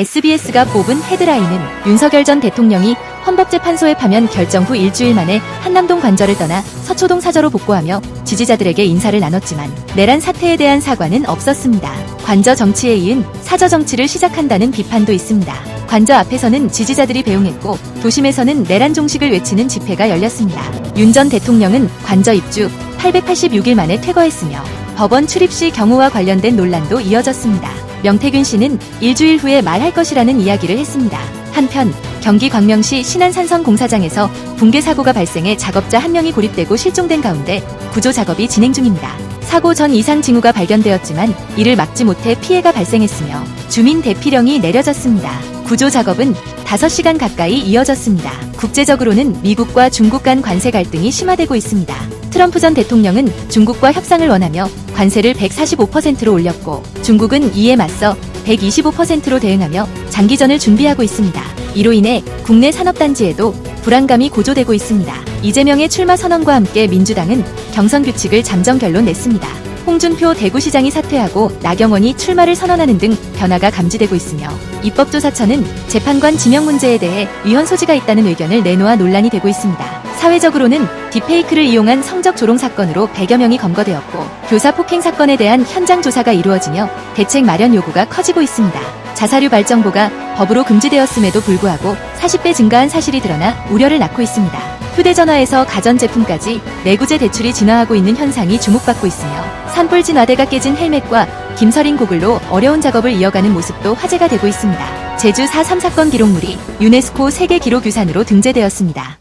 SBS가 뽑은 헤드라인은 윤석열 전 대통령이 헌법재판소에 파면 결정 후 일주일 만에 한남동 관저를 떠나 서초동 사저로 복구하며 지지자들에게 인사를 나눴지만 내란 사태에 대한 사과는 없었습니다. 관저 정치에 이은 사저 정치를 시작한다는 비판도 있습니다. 관저 앞에서는 지지자들이 배웅했고 도심에서는 내란 종식을 외치는 집회가 열렸습니다. 윤 전 대통령은 관저 입주 886일 만에 퇴거했으며 법원 출입 시 경우와 관련된 논란도 이어졌습니다. 명태균 씨는 일주일 후에 말할 것이라는 이야기를 했습니다. 한편 경기 광명시 신안산성 공사장에서 붕괴 사고가 발생해 작업자 한 명이 고립되고 실종된 가운데 구조 작업이 진행 중입니다. 사고 전 이상 징후가 발견되었지만 이를 막지 못해 피해가 발생했으며 주민 대피령이 내려졌습니다. 구조 작업은 5시간 가까이 이어졌습니다. 국제적으로는 미국과 중국 간 관세 갈등이 심화되고 있습니다. 트럼프 전 대통령은 중국과 협상을 원하며 관세를 145%로 올렸고 중국은 이에 맞서 125%로 대응하며 장기전을 준비하고 있습니다. 이로 인해 국내 산업단지에도 불안감이 고조되고 있습니다. 이재명의 출마 선언과 함께 민주당은 경선 규칙을 잠정 결론 냈습니다. 홍준표 대구시장이 사퇴하고 나경원이 출마를 선언하는 등 변화가 감지되고 있으며 입법조사처는 재판관 지명 문제에 대해 위헌 소지가 있다는 의견을 내놓아 논란이 되고 있습니다. 사회적으로는 딥페이크를 이용한 성적 조롱 사건으로 100여 명이 검거되었고 교사 폭행 사건에 대한 현장 조사가 이루어지며 대책 마련 요구가 커지고 있습니다. 자사류 발정보가 법으로 금지되었음에도 불구하고 40배 증가한 사실이 드러나 우려를 낳고 있습니다. 휴대전화에서 가전제품까지 내구재 대출이 진화하고 있는 현상이 주목받고 있으며 산불 진화대가 깨진 헬멧과 김서린 고글로 어려운 작업을 이어가는 모습도 화제가 되고 있습니다. 제주 4.3 사건 기록물이 유네스코 세계 기록유산으로 등재되었습니다.